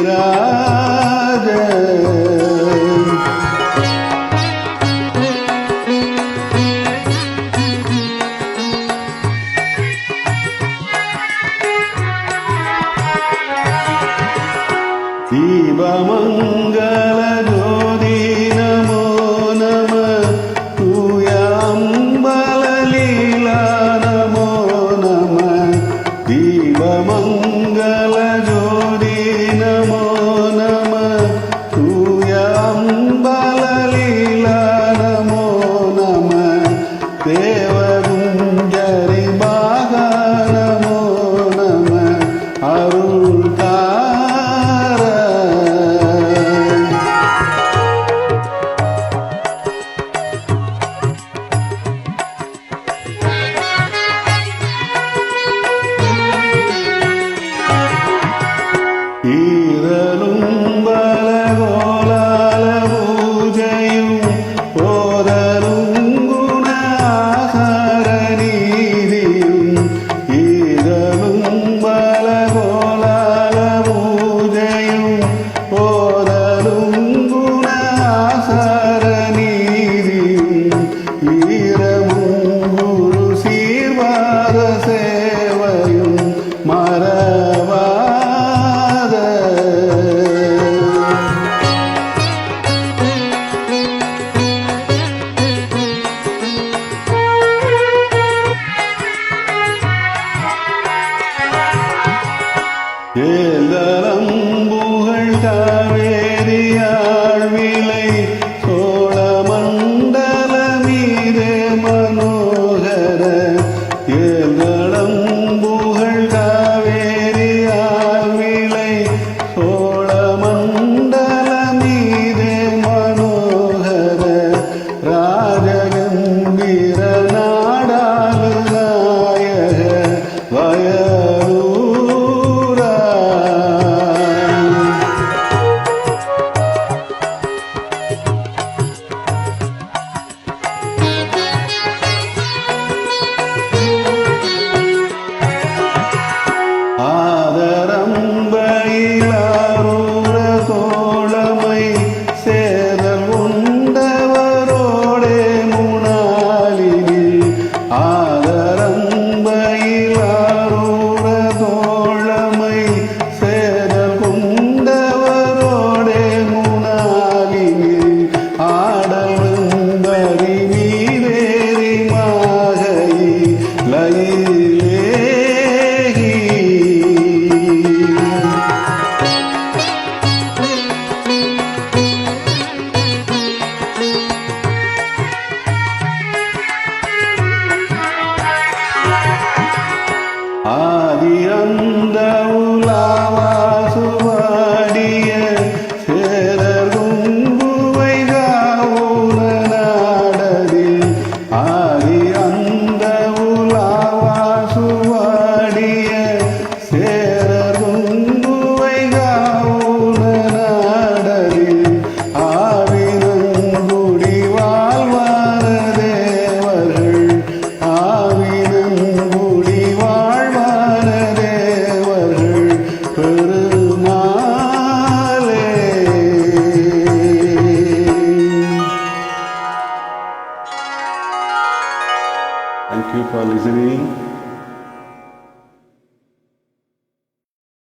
ராஜ தீபமங்கல ஏதரம் புகழ் காவேரியாழ் விலை சோழ மண்டல மீதே மனோகர. ஏதரம் புகழ் காவேரியாழ் விலை சோழ மண்டல மீதே மனோகர ஆதி Ele